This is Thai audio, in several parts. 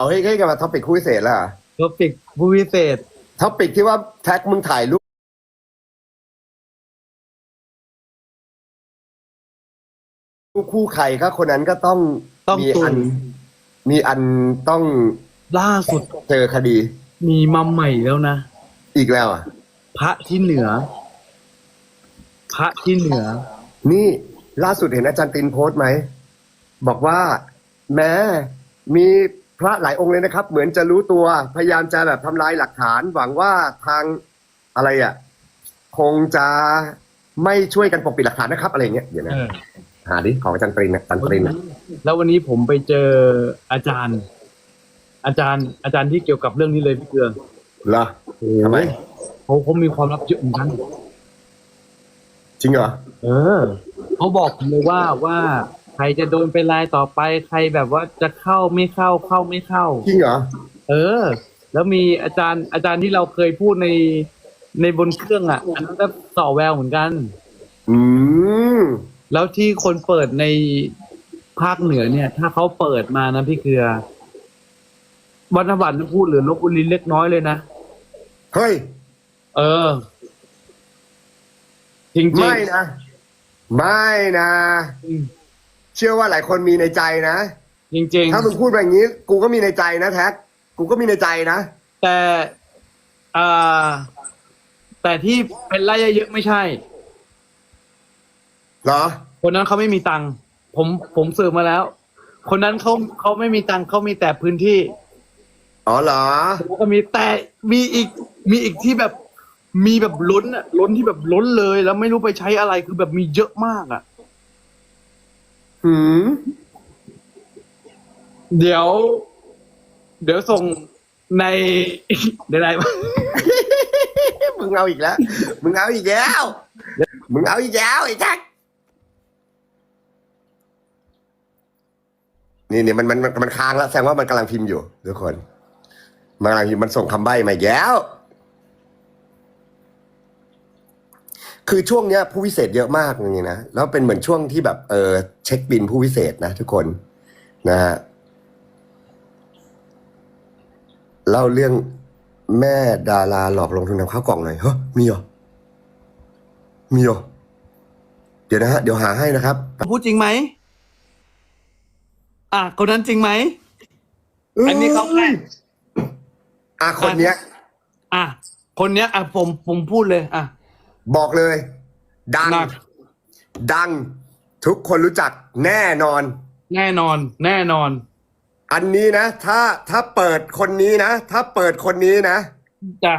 เอาให้ให้กันมาท็อปิกคู่พิเศษแล้วเหรอท็อปิกผู้พิเศษ ท็อปิกที่ว่าแท็กมึงถ่ายรูปคู่ใครก็คนนั้นก็ต้องต้องมีตุอัน นมีอันต้องล่าสุดเจอคดีมีมาใหม่แล้วนะ อีกแล้วอะ พระที่เหนือ พระที่เหนือ นี่ล่าสุดเห็นอาจารย์ตินโพสต์ไหม บอกว่า แม้มี พระหลายองค์เลยนะครับ เหมือนจะรู้ตัวพยายามจะแบบทำลายหลักฐาน หวังว่าทางอะไรอะคงจะไม่ช่วยกันปกปิดหลักฐานนะครับอะไรอย่างเงี้ยเดี๋ยวนะเออหาดิของอาจารย์ตรินนะอาจารย์ตรินนะแล้ววันนี้ผมไปเจออาจารย์ อาจารย์อาจารย์ที่เกี่ยวกับเรื่องนี้เลยพี่เกลือเหรอทำไมเขาเขามีความลับเยอะเหมือนกันจริงเหรอเออเขาบอกผมเลยว่าว่าใค รจะโดนเป็นรายต่อไป ใครแบบว่าจะเข้าไม่เข้าเข้าไม่เข้า จริงเหรอ เออ แล้วมีอาจารย์อาจารย์ที่เราเคยพูดในในบนเครื่องอะ อันนั้นก็ต่อแววเหมือนกัน อืม แล้วที่คนเปิดในภาคเหนือเนี่ย ถ้าเขาเปิดมานะพี่เกลือวันนบัตรพูดเหรือลบบุรีเล็กน้อยเลยนะ เฮ้ย เออ จริงๆ ไม่นะ ไม่นะอืมเชื่อว่าหลายคนมีในใจนะ จริงถ้ามึงพูดแบบนี้ กูก็มีในใจนะแท็กกูก็มีในใจนะ ๆ แต่อ่าแต่ที่เป็นไล่เยอะๆไม่ใช่ เหรอ คนนั้นเขาไม่มีตังค์ผมผมสืบมาแล้ว คนนั้นเขาเขาไม่มีตังค์เขามีแต่พื้นที่อ๋อเหรอ แล้วก็มีแต่มีอีกมีอีกที่แบบมีแบบล้นอะล้นที่แบบล้นเลย แล้วไม่รู้ไปใช้อะไรคือแบบมีเยอะมากอะ หืม เดี๋ยว เดี๋ยวส่งในในไหนวะมึงเอาอีกแล้ว มึงเอาอีกแล้ว มึงเอาอีกแล้วไอ้ท็กนี่นี่มันมันมันมันค้างแล้วแสดงว่ามันกำลังพิมพ์อยู่ทุกคน มันกำลังพิมพ์มันส่งคำใบ้มาอีกแล้ว คือช่วงเนี้ยผู้พิเศษเยอะมากจริงๆนะแล้วเป็นเหมือนช่วงที่แบบเออเช็คบินผู้พิเศษนะทุกคนนะฮะเล่าเรื่องแม่ดาราหลอกลงทุนทำข้าวกล่องหน่อยเฮ้ยมีเหรอมีเหรอเดี๋ยวนะฮะเดี๋ยวหาให้นะครับ พูดจริงไหม อะคนนั้นจริงไหม อันนี้เขาแค่อะคนเนี้ย อะคนเนี้ยอะผมผมพูดเลย อะ บอกเลย ดังหนักดัง ทุกคนรู้จักแน่นอน แน่นอน แน่นอน อันนี้นะ ถ้าถ้าเปิดคนนี้นะ ถ้าเปิดคนนี้นะจ้ะ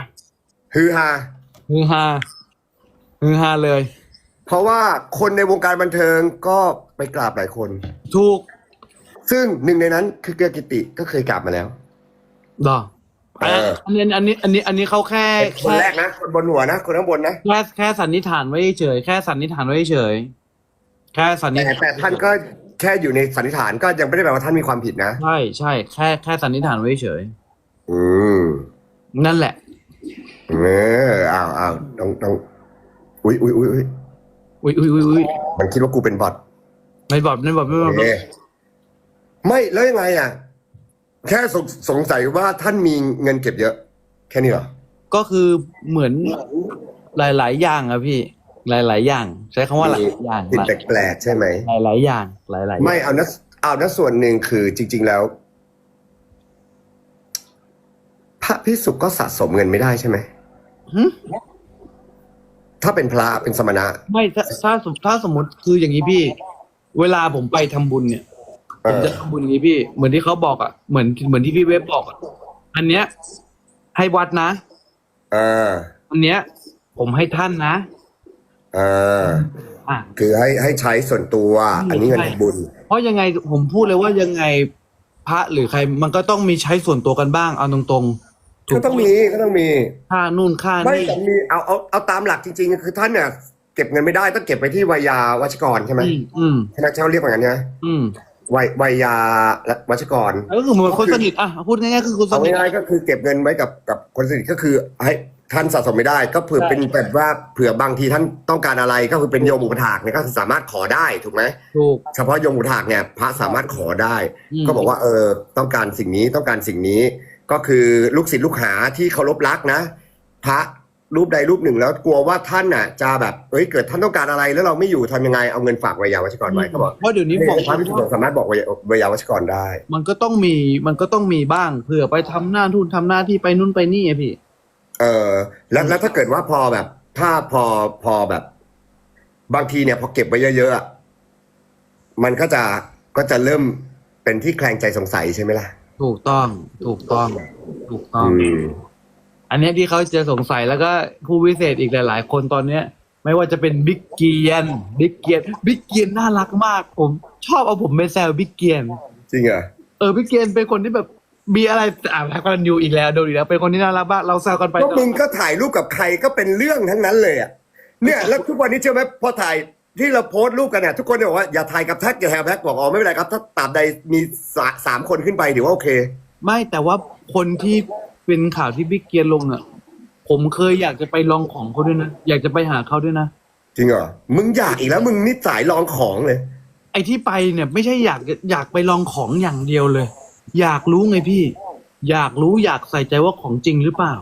ฮือฮาฮือฮาฮือฮาเลย เพราะว่าคนในวงการบันเทิงก็ไปกราบหลายคน ถูก ซึ่งหนึ่งในนั้นคือเกือกิติก็เคยกราบมาแล้วดอ เอออันนี้อันนี้อันนี้อันนี้เขาแค่คนแค่แรกนะคนบนหัวนะคนข้างบนนะแค่แค่สันนิษฐานไว้เฉยแค่สันนิษฐานไว้เฉยแค่สันนิษแต่ฐานแต่ท่านก็แค่อยู่ในสันนิษฐานก็ยังไม่ได้แปลว่าท่านมีความผิดนะ ใช่ใช่แค่แค่สันนิษฐานไว้เฉยอืมนั่นแหละ เอออ้าวอ้าวต้องต้องอุ้ยอุ้ยอุ้ยอุ้ยอุ้ยอุ้ยอุ้ยอุ้ยมันคิดว่ากูเป็นบอทไม่บอกไม่บอกไม่บอกเอ๊ะไม่แล้วยังไงอะ แค่สงสงสัยว่าท่านมีเงินเก็บเยอะ แค่นี้เหรอ ก็คือเหมือนหลาย ๆ อย่างอะพี่ หลาย ๆ อย่าง ใช้คำว่าหลายอย่างผิดแปลกๆใช่ไหมหลายหลายๆอย่าง หลายๆอย่างไม่เอานะเอานะส่วนหนึ่งคือจริง ๆ แล้ว พระพิสุก็สะสมเงินไม่ได้ใช่ไหมหึถ้าเป็นพระเป็นสมณะ ไม่ถ้าถ้าสมถ้าสมมติคืออย่างนี้พี่ เวลาผมไปทำบุญเนี่ยเอ ผมอจะทำบุญอย่างนี้พี่ เหมือนที่เขาบอกอะเหมือนเหมือนที่พี่เว็บบอกอะอันเนี้ย ให้วัดนะเอออันเนี้ย ผมให้ท่านนะเอออะคือให้ให้ใช้ส่วนตัว อันนี้เงินทำบุญ เพราะยังไงผมพูดเลยว่ายังไงพระหรือใคร มันก็ต้องมีใช้ส่วนตัวกันบ้างเอาตรงๆถูก็ต้องมีก็ต้องมีค่านู่นค่าไม่นี่แต่มีเอาเอาเอาตามหลักจริงๆ คือท่านเนี่ยเก็บเงินไม่ได้ต้องเก็บไปที่วายาวัชกรใช่ไหมอืมอืมใช่ไหมเจ้าเรียกอย่างนั้นนะอืม วัยวัยยาวัชกรแล้วก็คือเหมือนคนสนิทอะพูดง่ายๆคือคนสเอานิท ง่ายๆก็คือเก็บเงินไว้กับกับคนสนิทก็คือให้ท่านสะสมไม่ได้ ก็เผื่อใช่ เป็นแบบว่าเผื่อบางทีท่านต้องการอะไรก็คือเป็นโยมอุปถากเนี่ยก็คือสามารถขอได้ถูกไหมถูกเฉพาะโยมอุปถากเนี่ยพระสามารถขอได้อืมก็บอกว่าเออต้องการสิ่งนี้ต้องการสิ่งนี้ ก็คือลูกศิษย์ลูกหาที่เคารพรักนะ พระ รูปใดรูปหนึ่งแล้วกลัวว่าท่านน่ะจะแบบเอ้ยเกิดท่านต้องการอะไรแล้วเราไม่อยู่ทำยังไงเอาเงินฝากไวยาวัชกรไว้ก็บอกเพราะเดี๋ยวนี้บอกพระพิสุทธิ์สงฆ์สามารถบอกไว้ไวยาวัชกรได้ มันก็ต้องมีมันก็ต้องมีบ้างเผื่อไปทำหน้าทุนทำหน้าที่ไปนู่นไปนี่อะพี่ เออแล้วแล้วถ้าเกิดว่าพอแบบ ถ้าพอพอแบบ บางทีเนี่ยพอเก็บไว้เยอะๆอะมันก็จะก็จะเริ่มเป็นที่แคลงใจสงสัยใช่ไหมล่ะ ถูกต้องถูกต้องถูกต้อง อืม อันเนี้ยที่เขาจะสงสัยแล้วก็ผู้วิเศษอีกหลาย ๆ คนตอนเนี้ย ไม่ว่าจะเป็นบิ๊กเกียนบิ๊กเกียนบิ๊กเกียนน่ารักมาก ผม ชอบเอาผมไปแซวบิ๊กเกียนจริงเหรอเออบิ๊กเกียนเป็นคนที่แบบมีอะไรอ่าแพ็กกันยูอีกแล้วโดนอีกแล้วเป็นคนที่น่ารักมากเราแซวกันไปก็มึงก็ถ่ายรูปกับใครก็เป็นเรื่องทั้งนั้นเลยอะเนี่ยแล้วทุกวันนี้เชื่อไหมพอถ่ายที่เราโพสต์รูปกันเนี่ยทุกคนจะบอกว่าอย่าถ่ายกับแท็กอย่าถ่ายกับแท็กบอกอ๋อไม่เป็นไรครับ ถ้าตราบใดมีสาสามคนขึ้นไปถือว่าโอเค ไม่แต่ว่าคนที่ เป็นข่าวที่บิ๊กเกียนลงอะ ผมเคยอยากจะไปลองของเขาด้วยนะ อยากจะไปหาเขาด้วยนะ จริงเหรอ มึงอยากอีกแล้ว มึงนิสัยลองของเลย ไอ้ที่ไปเนี่ย ไม่ใช่อยากอยากไปลองของอย่างเดียวเลย อยากรู้ไงพี่ อยากรู้อยากใส่ใจว่าของจริงหรือเปล่า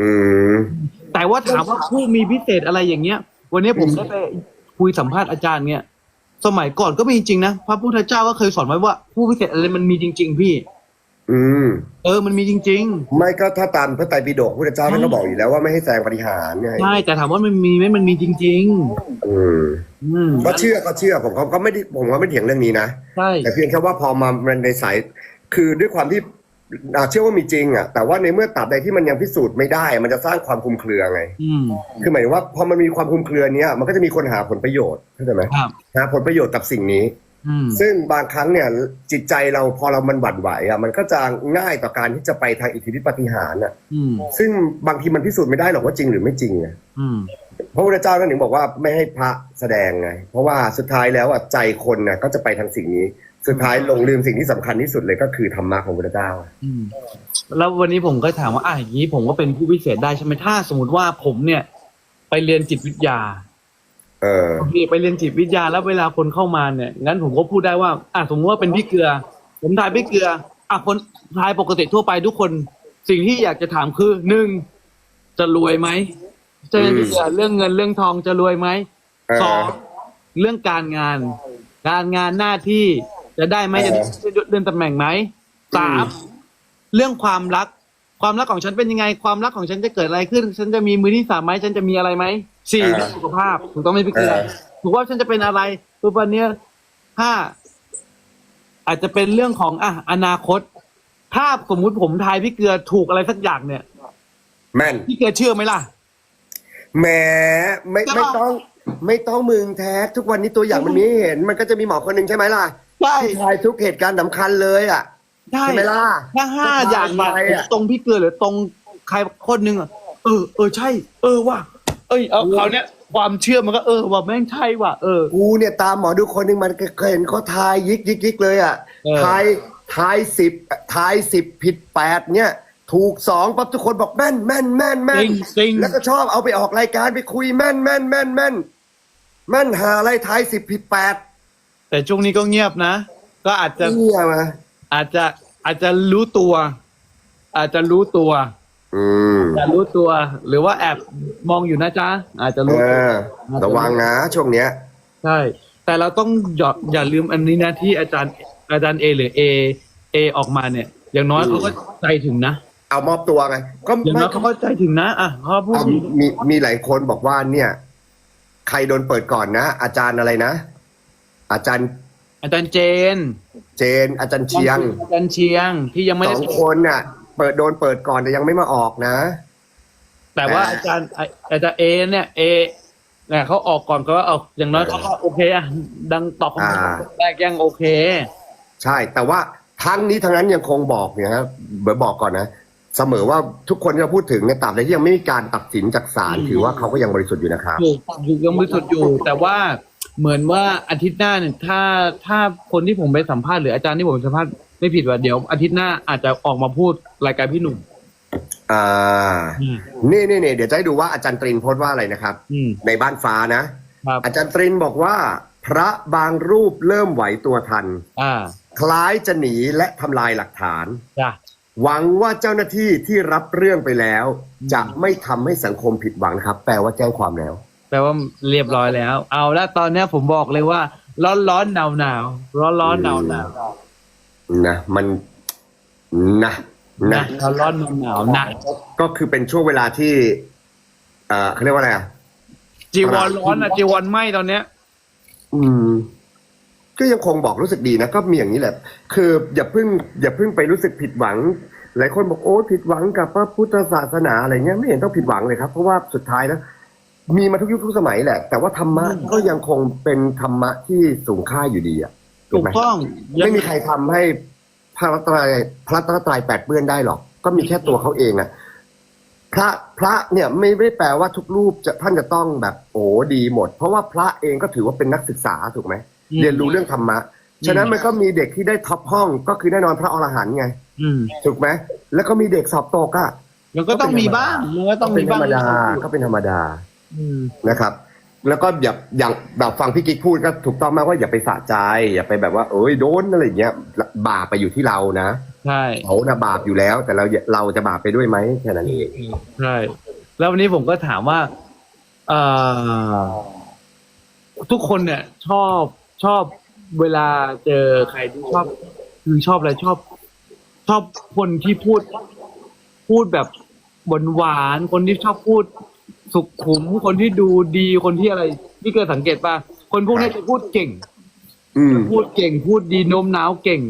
อืม แต่ว่าถามว่าผู้มีพิเศษอะไรอย่างเงี้ย วันนี้ผมได้ไปคุยสัมภาษณ์อาจารย์เนี่ย สมัยก่อนก็มีจริงนะ พระพุทธเจ้าก็เคยสอนไว้ว่าผู้พิเศษอะไรมันมีจริง ๆ พี่ อืม เออมันมีจริง ไม่ก็ถ้าตามพระไตรปิฎกพระเจ้าท่านก็บอกอยู่แล้วว่าไม่ให้แซงปฏิหารไงๆ ใช่ แต่ถามว่ามันมีไหมมันมีจริง อืมๆ อืมก็เชื่อก็เชื่อผมเขาก็ไม่ได้ผมก็ไม่เถียงเรื่องนี้นะ ใช่ แต่เพียงแค่ว่าพอมาในสายคือด้วยความที่อ่าเชื่อว่ามีจริงอะแต่ว่าในเมื่อตราบใดที่มันยังพิสูจน์ไม่ได้ มันจะสร้างความคลุมเครือไง อืม คือหมายถึงว่าพอมันมีความคลุมเครือเนี้ยมันก็จะมีคนหาผลประโยชน์เข้าใจไหมครับ หาผลประโยชน์กับสิ่งนี้อืม ซึ่งบางครั้งเนี่ยจิตใจเราพอเรามันหวั่นไหวอะมันก็จะง่ายต่อการที่จะไปทางอิทธิฤทธิปาฏิหารย์อะอืมซึ่งบางทีมันพิสูจน์ไม่ได้หรอกว่าจริงหรือไม่จริงไงอืมพระพุทธเจ้าท่านถึงบอกว่าไม่ให้พระแสดงไง เพราะว่าสุดท้ายแล้วอะใจคนน่ะก็จะไปทางสิ่งนี้ สุดท้ายหลงลืมสิ่งที่สำคัญที่สุดเลยก็คือธรรมะของพระพุทธเจ้าอืมแล้ววันนี้ผมก็ถามว่าอะอย่างนี้ผมก็เป็นผู้พิเศษได้ใช่ไหมถ้าสมมติว่าผมเนี่ย ไปเรียนจิตวิทยา เออโอเคไปเรียนจิตวิทยาแล้วเวลาคนเข้ามาเนี่ยงั้นผมก็พูดได้ว่า อะสมมติว่าเป็นพี่เกลือ ผมทายพี่เกลือ อะคนทายปกติทั่วไปทุกคน สิ่งที่อยากจะถามคือหนึ่งจะรวยไหมจะเป็นพี่เกลือเรื่องเงินเรื่องทองจะรวยไหมเออ สองเรื่องการงาน การงานหน้าที่จะได้ไหมเออจะได้เลื่อนตำแหน่งไหมสามเรื่องความรัก ความรักของฉันเป็นยังไง ความรักของฉันจะเกิดอะไรขึ้น ฉันจะมีมือที่สามไหมฉันจะมีอะไรไหม สี่เรื่องสุขภาพถูกต้องไหมพี่เกลือถูกว่าฉันจะเป็นอะไรตัววันเนี้ยห้าอาจจะเป็นเรื่องของอะอนาคต ถ้าสมมุติผมทายพี่เกลือถูกอะไรสักอย่างเนี่ย แม่นพี่เกลือเชื่อไหมล่ะแหมไม่ใช่ปะไม่ต้อง ไม่ต้องมึงแท้ทุกวันนี้ตัวอย่างมันมีให้เห็น มันก็จะมีหมอคนหนึ่งใช่ไหมล่ะใช่ที่ทายทุกเหตุการณ์สำคัญเลยอะใช่ใช่ไหมล่ะถ้าห้าอย่างไปเนี่ยอะตรงพี่เกลือหรือตรงใครคนหนึ่งอะเออเออใช่ เออว่ะ เอ้ยเอาเขาวเนี้ยความเชื่อมันก็เออว่าแม่งใช่ว่ะเออ กูเนี่ยตามหมอดูคนหนึ่งมันเคยเห็นเขาทายยิกยิกยิกเลยอะเออ ทายทายสิบทายสิบผิดแปดเนี่ย ถูกสองปั๊บทุกคนบอกแม่นแม่นแม่นแม่จนริงจริงแล้วก็ชอบเอาไปออกรายการไปคุยแม่นแม่นแม่นแม่นแม่นหาอะไรทายสิบผิดแปดแต่ช่วงนี้ก็เงียบนะ ก็อาจจะเนี่ยมาอาจจะอาจจะรู้ตัว อาจจะรู้ตัว อืมอาจจะรู้ตัว หรือว่าแอบมองอยู่นะจ๊ะอาจจะเอรู้ตัวอระวังนะช่วงเนี้ย ใช่ แต่เราต้องอย่าอย่าลืมอันนี้นะที่อาจารย์อาจารย์เอหรือเอเอออกมาเนี่ย อย่างน้อยอืมเขาก็ใจถึงนะเอามอบตัวไง ก็อย่างไม่น้อยเขาก็ใจถึงนะอะเขาพูดเอามีมีหลายคนบอกว่าเนี่ย ใครโดนเปิดก่อนนะ อาจารย์อะไรนะ อาจารย์อาจารย์เจน เจนอาจารย์เชียง อาจารย์เชียงที่ยังไม่สได้องคนน่ะ เปิดโดนเปิดก่อนแต่ยังไม่มาออกนะ แต่ว่าแต่อาจารย์อาอาจารย์เอเนี่ยเอเนี่ยเขาออกก่อนก็ว่าเอาอย่างน้อยเขาก็โอเคอะดังตอบคำถามแรกยังโอเค ใช่แต่ว่าทั้งนี้ทั้งนั้นยังคงบอกเนี่ยครับเบอร์บอกก่อนนะเสมอว่าทุกคนที่เราพูดถึงในยตราบใดที่ยังไม่มีการตัดสินจากศาลอืมถือว่าเขาก็ยังบริสุทธิ์อยู่นะครับอยู่อยู่ยังบริสุทธิ์อยู่ แต่ว่าเหมือนว่าอาทิตย์หน้าเนี่ยถ้าถ้าคนที่ผมไปสัมภาษณ์หรืออาจารย์ที่ผมสัมภาษณ์ ไม่ผิดว่าเดี๋ยวอาทิตย์หน้าอาจจะออกมาพูดรายการพี่หนุ่ม อ่า อืม นี่นี่นี่เดี๋ยวจะให้ดูว่าอาจารย์ตรินโพสต์ว่าอะไรนะครับ อืม ในบ้านฟ้านะ ครับ อาจารย์ตรินบอกว่า พระบางรูปเริ่มไหวตัวทัน อ่า คล้ายจะหนีและทำลายหลักฐาน จ้ะ หวังว่าเจ้าหน้าที่ที่รับเรื่องไปแล้ว อืม จะไม่ทำให้สังคมผิดหวังนะครับ แปลว่าแจ้งความแล้ว แปลว่าเรียบร้อยแล้ว เอาละตอนเนี้ยผมบอกเลยว่า ร้อนร้อนหนาวหนาวร้อนร้อนหนาวหนาว นะมันนะนะนะร้อนร้อนหนาวหนาวนะก็คือเป็นช่วงเวลาที่เอ่อเขาเรียกว่าอะไรอะจีวรร้อนอะจีวรไหมตอนเนี้ย อืม ก็ยังคงบอกรู้สึกดีนะก็มีอย่างนี้แหละ คือ อย่าเพิ่ง อย่าเพิ่งไปรู้สึกผิดหวัง หลายคนบอกโอ้ผิดหวังกับพระพุทธศาสนาอะไรเงี้ยไม่เห็นต้องผิดหวังเลยครับเพราะว่าสุดท้ายแล้วมีมาทุกยุคทุกสมัยแหละ แต่ว่าธรรมะก็ยังคงเป็นธรรมะที่สูงค่าอยู่ดีอะ ถูถูกกไหมต้องไม่มีใครทำให้พระรัตนตรัยพระรัตนตรัยแปดเปื้อนได้หรอก ก็มีแค่ตัวเขาเองอะพระพระเนี่ยไม่ไม่ได้แปลว่าทุกรูปจะท่านจะต้องแบบโอ้ดีหมด เพราะว่าพระเองก็ถือว่าเป็นนักศึกษาถูกไหมอืมเรียนรู้เรื่องธรรมะฉะนั้นมันก็มีเด็กที่ได้ท็อปห้องก็คือแน่นอนพระอรหันต์ไงอืมถูกไหมแล้วก็มีเด็กสอบตกอะมันก็ต้องมีบ้างมันก็ต้องเป็มีนธรบ้างรมดาก็เป็นธรรมดาอืมนะครับ แล้วก็อย่าอย่างแบบฟังพี่กิ๊กพูดก็ถูกต้องมากว่าอย่าไปสะใจ อย่าไปแบบว่าเอ้ยโดนอะไรอย่างเงี้ยบาปไปอยู่ที่เรานะใช่เขานะบาปอยู่แล้ว แต่เราเราจะบาปไปด้วยไหมแค่นั้นเองใช่แล้ววันนี้ผมก็ถามว่าเอ่อทุกคนเนี่ย ชอบชอบเวลาเจอใครที่ชอบ คือชอบอะไรชอบ ชอบคนที่พูด พูดแบบหวานหวานๆคนที่ชอบพูด สุขุมคนที่ดูดีคนที่อะไรที่เคยสังเกตป่ะคนพวกนี้จะพูดเก่งอืม พูดเก่งพูดดีโน้มน้าวเก่ง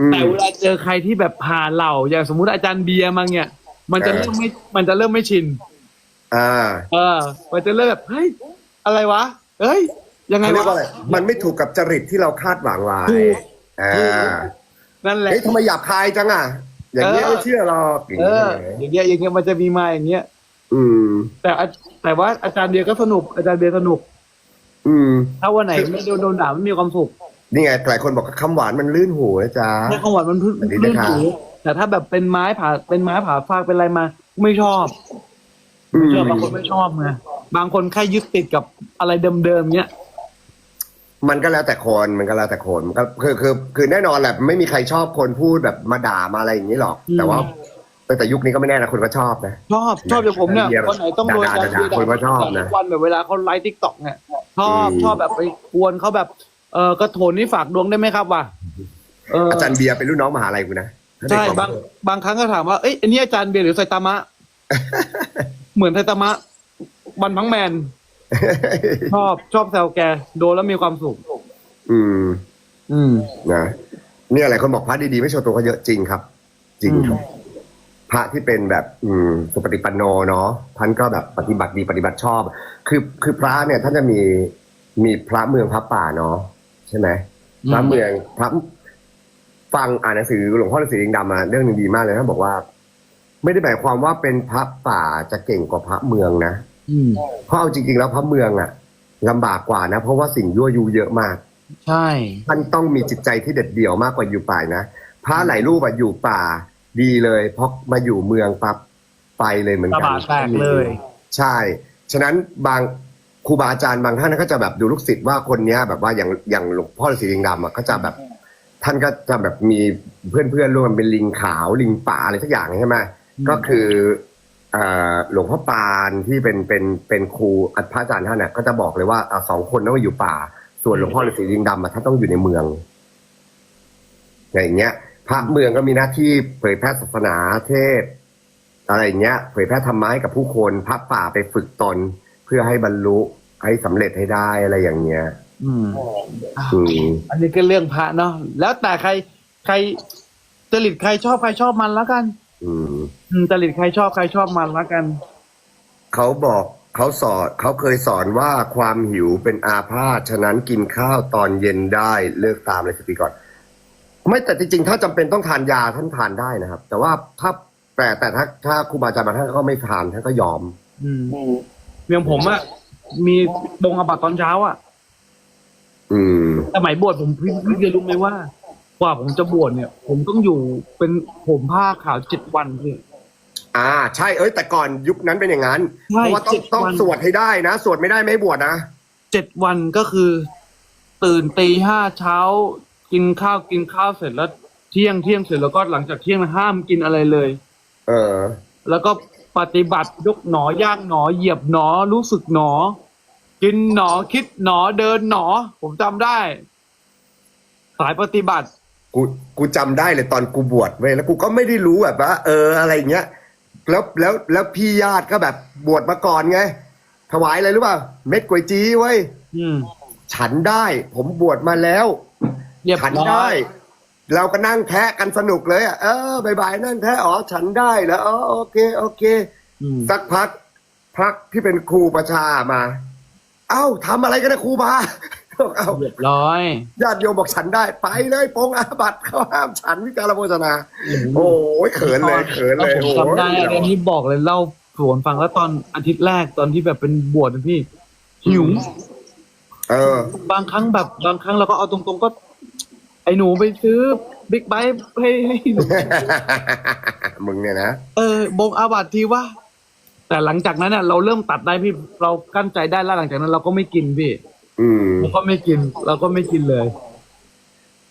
อืม แต่เวลาเจอใครที่แบบผ่านเหล่า อย่างสมมุติอาจารย์เบียร์มาเนี่ย มันจะเออเริ่มไม่มันจะเริ่มไม่ชิน อ่าเออ มันจะเริ่มแบบเฮ้ยอะไรวะเฮ้ย ยังไงเขาเรียกวะ ว่าอะไรมันไม่ถูกกับจริตที่เราคาดหวังไว้ถูก อ่าถูกนั่นแหละ เฮ้ยทำไมหยาบคายจังอะ อย่างเงี้ยเออ ไม่เชื่อหรอกเอออย่างเงี้ยอย่างเงี้ยมันจะมีมาอย่างเงี้ย อืม แต่อาแต่ว่าอาจารย์เบียร์ก็สนุก อาจารย์เบียร์สนุก อืม ถ้าวันไหนไม่โดนโดนด่าไม่มีความสุขนี่ไงหลายคนบอกว่าคำหวานมันลื่นหูนะจ๊ะ ในของหวานมันพื้นสวัสดีลื่นนะครับ หูแต่ถ้าแบบเป็นไม้ผ่าเป็นไม้ผ่าฟากเป็นอะไรมา ไม่ชอบอืมเชื่อบางคนไม่ชอบไงบางคนแค่ยึดติดกับอะไรเดิมๆเนี้ย มันก็แล้วแต่คนมันก็แล้วแต่คนมันก็คือคือคือแน่นอนแหละไม่มีใครชอบคนพูดแบบมาด่ามาอะไรอย่างนี้หรอก อืม แต่ว่า แต่ยุคนี้ก็ไม่แน่นะคนก็ชอบนะ ชอบชอบอย่างผมเนี่ยเดี๋ยววันไหนต้องโดนด่าๆๆคนก็ชอบนะทุกวันแบบเวลาเขาไลฟ์ทิกตอกเนี่ยชอบอืมชอบแบบไปกวนเขาแบบเออกระโถนนี่ฝากดวงได้ไหมครับวะเอออาจารย์เบียร์เป็นรุ่นน้องมหาลัยกูนะใช่บางบางครั้งก็ถามว่าเอ้ยอันนี้อาจารย์เบียร์หรือไซตามะ เหมือนไซตามะบันพังแมน ชอบชอบแซวแกโดนแล้วมีความสุขอืม อืมนะเนี่ยอะไรคนบอกพระดีๆไม่โชว์ตัวก็เยอะจริงครับ จริงครับ พระที่เป็นแบบอืมสุปฏิปันโนเนาะท่านก็แบบปฏิบัติดีปฏิบัติชอบ คือคือพระเนี่ยท่านจะมีมีพระเมืองพระป่าเนาะใช่ไหมอืมพระเมืองพระฟังอ่านหนังสือหลวงพ่อฤาษีลิงดำมาเรื่องหนึ่งดีมากเลยท่านบอกว่า ไม่ได้หมายความว่าเป็นพระป่าจะเก่งกว่าพระเมืองนะอืมเพราะเอาจริงๆแล้วพระเมืองอะลำบากกว่านะเพราะว่าสิ่งยั่วยุเยอะมาก ใช่ท่านต้องมีจิตใจที่เด็ดเดี่ยวมากกว่าอยู่ป่านะพระหลายรูปอะอยู่ป่า ดีเลยเพราะมาอยู่เมืองปั๊บไปเลยเหมือนตะกันบาแตกเลย ใช่ ฉะนั้นบางครูบาอาจารย์บางท่านก็จะแบบดูลูกศิษย์ว่าคนเนี้ยแบบว่าอย่างอย่างหลวงพ่อฤาษีลิงดำอะก็จะแบบ ท่านก็จะแบบมีเพื่อนเพื่อนๆร่วมกันเป็นลิงขาวลิงป่าอะไรสักอย่างใช่ไหมอืมก็คือเอ่อหลวงพ่อปานที่เป็นเป็นเป็นครูอัพระอาจารย์ท่านน่ะก็จะบอกเลยว่าเอาสองคนต้องมาอยู่ป่า ส่วนหลวงพ่อฤาษีลิงดำอะท่านต้องอยู่ในเมืองอย่างเงี้ย พระเมืองก็มีหน้าที่เผยแพร่ศาสนาเทศน์อะไรอย่างเงี้ย เผยแพร่ธรรมะให้กับผู้คนพระป่าไปฝึกตน เพื่อให้บรรลุให้สำเร็จให้ได้อะไรอย่างเงี้ย อืมอืมอันนี้ก็เรื่องพระเนาะแล้วแต่ใครใครจริตใครชอบใครชอบมันแล้วกันอืมอืมจริตใครชอบใครชอบมันแล้วกันเขาบอกเขาสอนเขาเคยสอนว่าความหิวเป็นอาพาธฉะนั้นกินข้าวตอนเย็นได้เลิกตามเลยสติก่อน ไม่แต่จริงๆ ถ้าจำเป็นต้องทานยาท่านทานได้นะครับ แต่ว่าถ้าแต่แต่ถ้าถ้าครูบาอาจารย์บางท่านก็ไม่ทานท่านก็ยอม อืมอย่างผมอะมีบงอาบัตตอนเช้าอะอืม สมัยบวชผมพี่พี่จะรู้ไหมว่า กว่าผมจะบวชเนี่ย ผมต้องอยู่เป็นผมผ้าขาวเจ็ดวันพี่ อ่า ใช่เอ้ยแต่ก่อนยุคนั้นเป็นอย่างนั้นใช่เพราะว่าต้องเจ็ดต้องวัน สวดให้ได้นะ สวดไม่ได้ไม่ให้บวชนะ เจ็ดวันก็คือ ตื่นตีห้าเช้า กินข้าวกินข้าวเสร็จแล้วเที่ยงเที่ยงเสร็จแล้วก็หลังจากเที่ยงห้ามกินอะไรเลย เออ แล้วก็ปฏิบัติยกหนอย่างหนอเหยียบหนอรู้สึกหนอ กินหนอคิดหนอเดินหนอ ผมจำได้ สายปฏิบัติ กูกูจำได้เลยตอนกูบวชเว้ยแล้วกูก็ไม่ได้รู้แบบว่าเอออะไรเงี้ยแล้วแล้วแล้วพี่ญาติก็แบบบวชมาก่อนไง ถวายอะไรรู้ป่ะเม็ดก๋วยจี้ไว้ย อืม ฉันได้ ผมบวชมาแล้ว เรียบฉันร้อได้ ยเราก็นั่งแทะกันสนุกเลยอะเออบายบายนั่งแทะอ๋อฉันได้แล้วอ๋อโอเค โอเค อืมสักพักพักที่เป็นครูประชามา เอ้าทำอะไรกันนะครูบาบอกเอ้าเรียบร้อยญาติโยมบอกฉันได้ ไปเลยปงอาบัตเขาห้ามฉันวิการโภชนา โอ้ยเขินเลยเขินเลยผมโอ้จำได้ยอันนี้บอกเลยเล่าสวนฟังแล้วตอนอาทิตย์แรกตอนที่แบบเป็นบวชนะพี่หิว เออ บางครั้งแบบบางครั้งเราก็เอาตรงๆก็ ไอ้หนูไปซื้อบิ๊กไบค์ให้ให้หนูมึงเนี่ยนะ เออบงอาบัติทีว่า แต่หลังจากนั้นเน่ะเราเริ่มตัดได้พี่เรากั้นใจได้แล้วหลังจากนั้น เราก็ไม่กินพี่อืม เราก็ไม่กิน เราก็ไม่กินเลย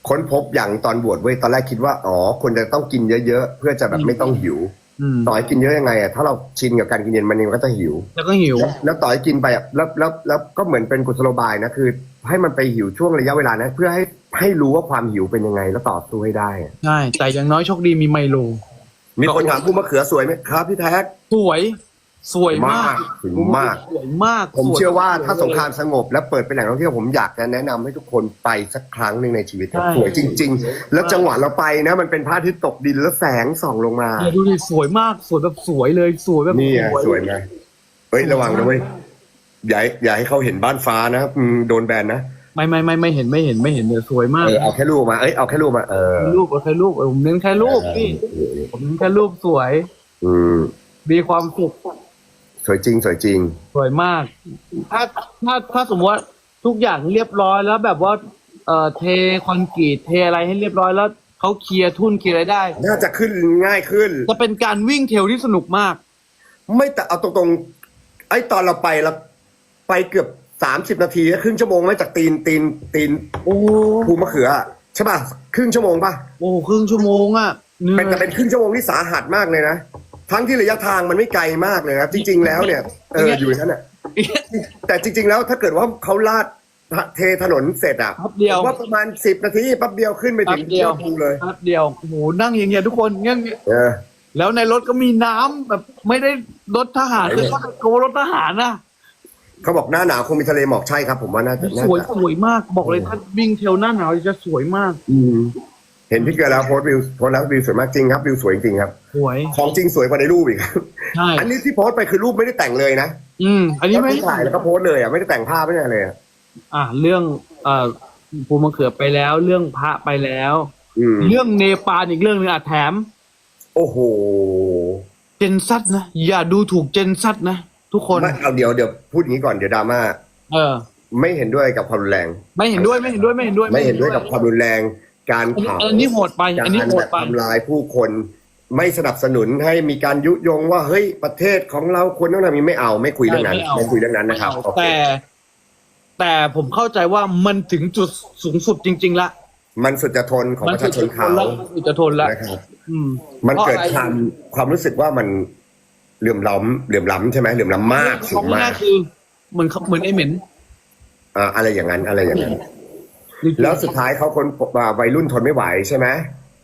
ค้นพบอย่างตอนบวชเว้ยตอนแรกคิดว่าอ๋อควรจะต้องกินเยอะๆ เพื่อจะแบบไม่ต้องหิว อืมต่อให้กินเยอะยังไงอะถ้าเราชินกับการกินเย็นมันเองก็จะหิว แล้วก็หิว แล้วแล้วต่อให้กินไปอะแล้วแล้วแล้วก็เหมือนเป็นกุศโลบายนะคือ ให้มันไปหิวช่วงระยะเวลานะเพื่อให้ให้รู้ว่าความหิวเป็นยังไงแล้วต่อสู้ให้ได้อะใช่แต่อย่างน้อยโชคดีมีไมโล มีคนถามผู้มะเขือสวยไหมครับพี่แท็ก สวย สวยมากสวยมาก สวยมากผมสวยเชื่อว่าถ้าสงครามสงบและเปิดเป็นแหล่งท่องเที่ยวผมอยากจะแนะนำให้ทุกคนไปสักครั้งหนึ่งในชีวิตครับใช่สวยจริง ๆ แล้วจังหวะเราไปนะ มันเป็นพระอาทิตย์ตกดินแล้วแสงส่องลงมา เนี่ยดูดิสวยมาก สวยแบบสวยเลยสวยแบบนี่อะสวยไหมเฮ้ยระวังนะเว้ย อย่าให้อย่าให้เขาเห็นบ้านฟ้านะอืมโดนแบนนะไม่ไม่ไม่ไม่เห็นไม่เห็นไม่เห็นเลยสวยมากเออเอาแค่รูปมาเอ้ยเอาแค่รูปมาเออรูปเอาแค่รูปเออผมเน้นแค่รูปพี่ผมเน้นแค่รูปสวย อืมมีความสุขสวยจริง สวยจริง สวยมาก ถ้าถ้าถ้าสมมติว่าทุกอย่างเรียบร้อยแล้วแบบว่า เอ่อเทคอนกรีตเทอะไรให้เรียบร้อยแล้วเขาเคลียร์ทุ่นเคลียร์อะไรได้ น่าจะขึ้นง่ายขึ้น จะเป็นการวิ่งเทรลที่สนุกมาก ไม่แต่เอาตรงๆไอ้ตอนเราไปเรา ไปเกือบสามสิบนาทีครึ่งชั่วโมงไหมจากตีนตีนตีนโอ้ภูมะเขืออะใช่ป่ะครึ่งชั่วโมงป่ะโอ้ครึ่งชั่วโมงอะเหนื่อเป็นแต่ยเป็นครึ่งชั่วโมงที่สาหัสมากเลยนะทั้งที่ระยะทางมันไม่ไกลมากเลยครับจริง ๆ แล้วเนี่ยเอออยู่อย่างนั้นอะแต่จริง ๆ แล้วถ้าเกิดว่าเขาลาดเทถนนเสร็จอะแป๊บเดียวผมว่าประมาณสิบนาทีแป๊บเดียวขึ้นไปถึงแป๊บเดียวเที่ยวภูเลยแป๊บเดียวโอ้โหนั่งอย่างเงี้ยทุกคนเงี้ยเออ แล้วในรถก็มีน้ำแบบไม่ได้รถทหารไหนเลเนี่ยยก็โกรถทหารนะ เขาบอกหน้าหนาวคงมีทะเลหมอกใช่ครับ ผมว่าน่าจะน่าสวยจะสวยมากบอกเลยถ้าวิ่งเทรลหน้าหนาวจะสวยมาก อืมเห็นพี่เกลือแล้วโพสต์วิวโพสต์แล้ววิวสวยมากจริงครับวิวสวยจริงครับ สวยของจริงสวยกว่าในรูปอีกครับใช่อันนี้ที่โพสต์ไปคือรูปไม่ได้แต่งเลยนะอืม อันนี้ก็ไม่คือถ่ายแล้วก็โพสต์เลยอะไม่ได้แต่งภาพไม่ได้เลยอะอะเรื่องเอ่อภูมะเขือไปแล้ว เรื่องพระไปแล้ว อืมเรื่องเนปาลอีกเรื่องหนึงอะแถม โอ้โห เจนซัดนะ อย่าดูถูกเจนซัดนะ ทุกคน ไม่เอาเดี๋ยวเดี๋ยวพูดอย่างนี้ก่อนเดี๋ยวดราม่าเออ ไม่เห็นด้วยกับความรุนแรง ไม่เห็นด้วยไม่เห็นด้วยไม่เห็นด้วยไม่เห็นด้วยกับความรุนแรง การอันนี้เผาอันนี้โหดไปกาอันนี้รโหแบดบไปทำลายผู้คนไม่สนับสนุนให้มีการยุยงว่าเฮ้ยประเทศของเราควรต้องทำนี้ไม่เอาไม่คุยเรื่องนั้นไม่เอาไม่คุยเรื่องนั้นนะครับโอเคแต่แต่ผมเข้าใจว่ามันถึงจุดสูงสุดจริง ๆ ละ มันสุดจะทนของประชาชนเขาแล้วมันจะทนแล้วนะครับอืมมันเกิดพระคอะไรวามความรู้สึกว่ามัน เหลื่อมล้ำเหลื่อมล้ำใช่ไหมเหลื่อมล้ำมากสูเขางไม่มาน่ากคือเหมือนเขาเหมือนไอ้เหม็นอ่าอะไรอย่างนั้นอะไรอย่างนั้น แล้วสุดท้ายเขาคนอ่าวัยรุ่นทนไม่ไหวใช่ไหม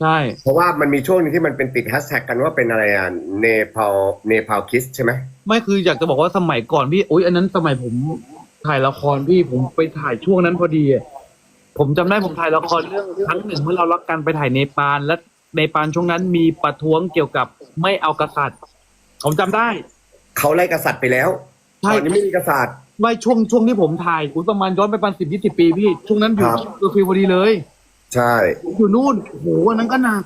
ใช่เพราะว่ามันมีช่วงหนึงที่มันเป็นติดแฮชแท็กกันว่าเป็นอะไรอะเนปาลเนปาลคิสใช่ไหมไม่คืออยากจะบอกว่าสมัยก่อนพี่โอ้ยอันนั้นสมัยผมถ่ายละครพี่ผมไปถ่ายช่วงนั้นพอดีอะผมจำได้ผมถ่ายละครเรื่องครั้งหนึ่งเมื่อเรารักกันไปถ่ายเนปาลและเนปาลช่วงนั้นมีประท้วงเกี่ยวกับไม่เอากษัตริย์ ผมจำได้ เขาไล่กษัตริย์ไปแล้วใช่ ตอนนี้ไม่มีกษัตริย์ไม่ช่วงช่วงที่ผมถ่ายคุณประมาณย้อนไปประมาณสิบยี่สิบปีพี่ ช่วงนั้นอยู่ครับตัวฟิวพอดีเลยใช่ ผมอยู่นู่นโอ้โหอันนั้นก็หนัก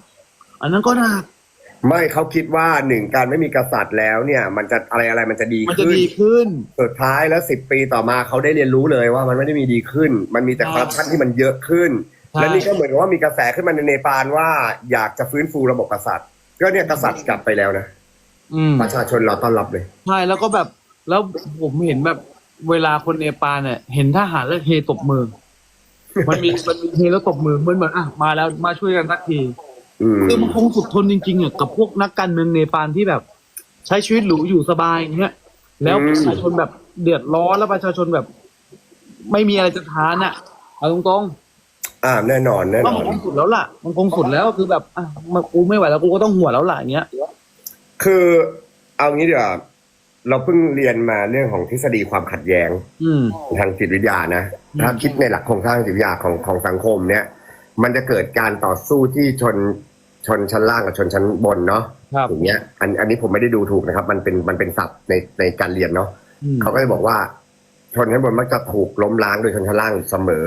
อันนั้นก็หนักไม่เขาคิดว่าหนึ่งการไม่มีกษัตริย์แล้วเนี่ย มันจะอะไรอะไรมันจะดีมันจะขึ้น ดีขึ้น สุดท้ายแล้วสิบปีต่อมาเขาได้เรียนรู้เลยว่ามันไม่ได้มีดีขึ้น มันมีแต่ใช่คอร์รัปชันที่มันเยอะขึ้น ใช่ และนี่ก็เหมือนกับว่ามีกระแสขึ้นมาในเนปาลว่าอยากจะฟื้นฟูระบบกษัตริย์ ก็เนี่ยกษัตริย์กลับไปแล้วนะ อืมประชาชนเราต้อนรับเลย ใช่แล้วก็แบบแล้วผมเห็นแบบเวลาคนเนปาลเนี่ย เห็นทหารแล้วเฮตบมือ มันมีมันมีเฮแล้วตบมือเหมือนเหมือนอะมาแล้วมาช่วยกันสักทีอืมคือมันคงสุดทนจริงๆอะกับพวกนักการเมืองเนปาลที่แบบ ใช้ชีวิตหรูอยู่สบายอย่างเงี้ยแล้วประชาชนแบบเดือดร้อนแล้วประชาชนแบบ ไม่มีอะไรจะทานอะเอาตรงอ่าแน่นอนๆแน่นว่าอมันนคงสุดแล้วล่ะ มันคงสุดแล้วคือแบบอะมากูไม่ไหวแล้วกูก็ต้องหัวแล้วล่ะอย่างเงี้ย คือเอางี้เดี๋ยวาเราเพิ่งเรียนมาเรื่องของทฤษฎีความขัดแย้งอืม ทางจิตวิทยานะอืมถ้าคิดในหลักโครงสร้างจิตวิทยาของของสังคมเนี่ย มันจะเกิดการต่อสู้ที่ชนชนชั้นล่างกับชนชั้นบนเนาะครับ อย่างเงี้ยอันอันนี้ผมไม่ได้ดูถูกนะครับ มันเป็นมันเป็นศัพท์ในในการเรียนเนาะอืมเขาก็จะบอกว่าชนชั้นบนมักจะถูกล้มล้างโดยชนชั้นล่างเสมอ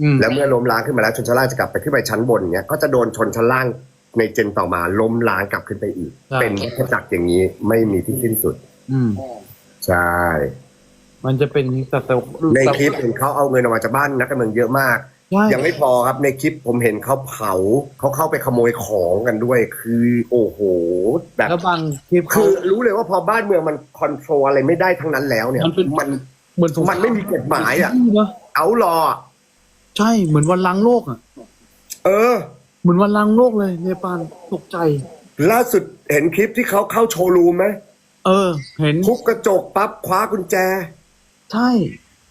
อืม แล้วเมื่อล้มล้างขึ้นมาแล้วชนชั้นล่างจะกลับไปขึ้นไปชั้นบนเนี้ยก็จะโดนชนชั้นล่าง ในเจนต่อมาล้มล้างกลับขึ้นไปอีก ใช่ เป็นวัฏจักรอย่างนี้ไม่มีที่สิ้นสุด อืม ใช่ มันจะเป็นแต่แต่ในคลิปเห็นเขาเอาเงินออกมาจากบ้านนักการเมืองเยอะมาก ใช่ยังไม่พอครับในคลิปผมเห็นเขาเผาเขาเข้าไปขโมยของกันด้วย คือโอ้โหแบบแล้วบางคลิปคืเขา อรู้เลยว่าพอบ้านเมืองมันคอนโทรลอะไรไม่ได้ทั้งนั้นแล้วเนี่ย มันเป็น มันเหมือนสงครมันไม่มีกฎหมายอะ เนอะเอารอ ใช่เหมือนวันล้างโลกอะ เออ เหมือนวันล้างโลกเลยเนปาลตกใจ ล่าสุดเห็นคลิปที่เขาเข้าโชว์รูมไหมเออ เห็นทุบกระจกปั๊บคว้ากุญแจ ใช่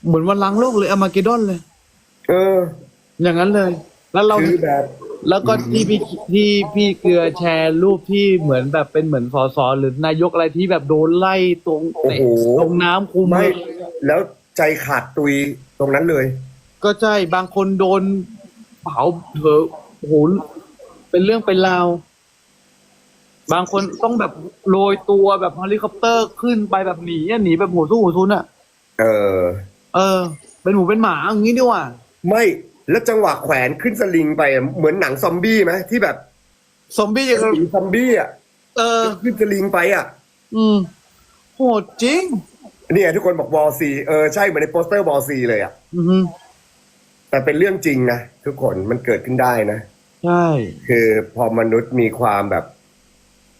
เหมือนวันล้างโลกเลยอมาเกดอนเลย เออ อย่างนั้นเลย แล้วเราคือแบบ แล้วก็ที่พี่ที่พี่เกลือแชร์รูปที่เหมือนแบบเป็นเหมือนสสหรือนายกอะไรที่แบบโดนไล่ตรงโอ้โห ตรงน้ำคุมไม่ แล้วใจขาดตุยตรงนั้นเลย ก็ใช่บางคนโดนเผาเถอะ โอ้โหเป็นเรื่องเป็นราว บางคนต้องแบบโรยตัวแบบเฮลิคอปเตอร์ขึ้นไปแบบหนีอะหนีแบบหัวสู้หัวซุนอะเออ เออ เป็นหมูเป็นหมาอย่างนี้ดีกว่า ไม่แล้วจังหวะแขวนขึ้นสลิงไปอะเหมือนหนังซอมบี้ไหมที่แบบซอมบี้ยังหนีซอมบี้อะเออ ขึ้นสลิงไปอะ อืมโหดจริงเนี่ยทุกคนบอกวอลซีเออใช่เหมือนในโปสเตอร์วอลซีเลยอะ อือฮึ แต่เป็นเรื่องจริงนะทุกคนมันเกิดขึ้นได้นะ ใช่ คือพอมนุษย์มีความแบบ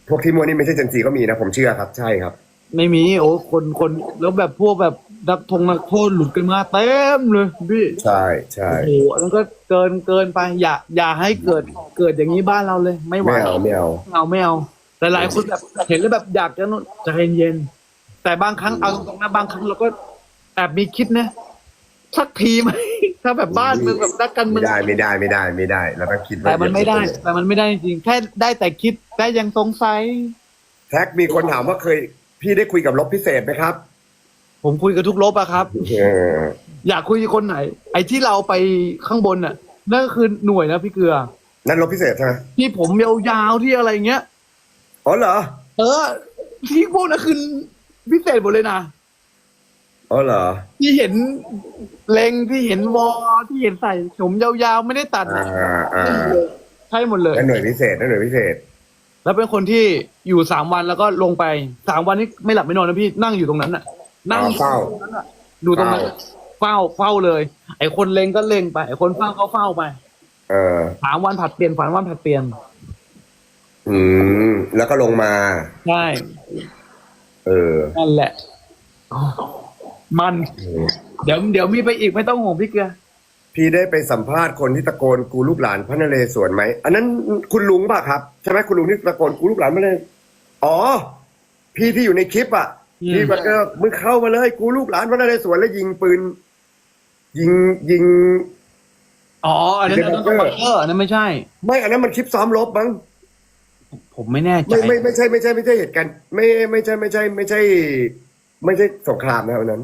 พวกที่มัวนี่ไม่ใช่เจนซีก็มีนะ ผมเชื่อครับ ใช่ครับ ไม่มี โอ้คนคนแล้วแบบพวกแบบนักทงนักโทษหลุดกันมาเต็มเลยพี่ใช่ใช่โอ้โหอันนั้นก็เกินเกินไปอย่าอย่าให้เกิดเกิดอย่างนี้บ้านเราเลย ไม่ไหวไม่เอาไม่เอาไม่เอาไม่เอาแต่หลายคนแบบเห็นแล้วแบบอยากจะนู่นใจเย็นๆแต่บางครั้งเอาตรงๆนะบางครั้งเราก็แอบมีคิดนะสักทีไหม ถ้าแบบบ้านเมืองแบบนักการเมืไม่องได้ไม่ได้ไม่ได้ไม่ได้เราต้องคิดว่าแต่มันไม่ได้ แต่มันไม่ได้จริงๆแค่ได้แต่คิดได้ยังสงสัย แท็กมีคนถามว่าเคย พี่ได้คุยกับลบพิเศษไหมครับผมคุยกับทุกลบอะครับ เอออยากคุยกับคนไหน ไอ้ที่เราไปข้างบนน่ะ นั่นก็คือหน่วยนะพี่เกลือ นั่นลบพิเศษใช่ไหมที่ผมยาวๆที่อะไรเงี้ย อ๋อเหรอ เออ ที่พวกนั้นคือพิเศษหมดเลยนะ อ๋อเหรอที่เห็นเลงที่เห็นวอที่เห็นใส่ผมยาวๆไม่ได้ตัดอ่าอ่าใช่หมดเลย นั่นหน่วยพิเศษนั่นหน่วยพิเศษ แล้วเป็นคนที่อยู่สามวันแล้วก็ลงไปสามวันนี้ไม่หลับไม่นอนนะพี่นั่งอยู่ตรงนั้นน่ะ นั่งเฝ้าอยู่ตรงนั้นน่ะดูตรงนั้นเฝ้าเฝ้าเลย ไอ้คนเลงก็เลงไปไอ้คนเฝ้าก็เฝ้าไปเออ สามวันผัดเปลี่ยนสามวันผัดเปลี่ยนอืม แล้วก็ลงมา ใช่เออ นั่นแหละ มัน เดี๋ยวเดี๋ยวมีไปอีกไม่ต้องห่วงพี่เกลือ พี่ได้ไปสัมภาษณ์คนที่ตะโกนกูลูกหลานพระนเรศวรไหม อันนั้นคุณลุงป่ะครับใช่ไหมคุณลุงที่ตะโกนกูลูกหลานพระนเรศอ๋อ พี่ที่อยู่ในคลิปอะอืมที่มันก็มึงเข้ามาเลย กูลูกหลานพระนเรศวรแล้วยิงปืน ยิงยิง อ๋อ อันนั้นอันนั้นต้องบังเกอร์อันนั้นไม่ใช่ ไม่ อันนั้นมันคลิปซ้อมรบมั้งผมไม่แน่ใจไม่ไม่ไม่ใช่ไม่ใช่ไม่ใช่เหตุการณ์ไม่ไม่ใช่ไม่ใช่ ไม่ใช่ ไม่ใช่สงครามนะอันนั้น